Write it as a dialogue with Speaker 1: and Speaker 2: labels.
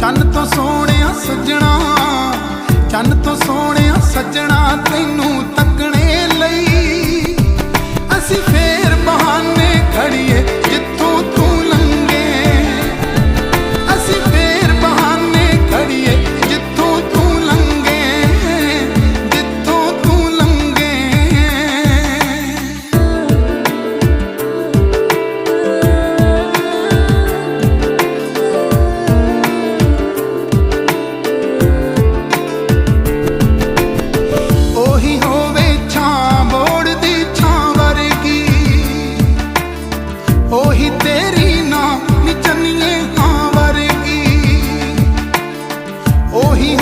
Speaker 1: ਚੰਨ ਤੋਂ ਸੋਹਣਿਆ ਸੱਜਣਾ ਚੰਨ ਤੋਂ ਸੋਹਣਿਆ ਸੱਜਣਾ ਤੈਨੂੰ ਉਹੀ ਤੇਰੀ ਨਾ ਨਿਚੰਨੀਏ ਹਾਂ ਵਰਗੀ। ਉਹੀ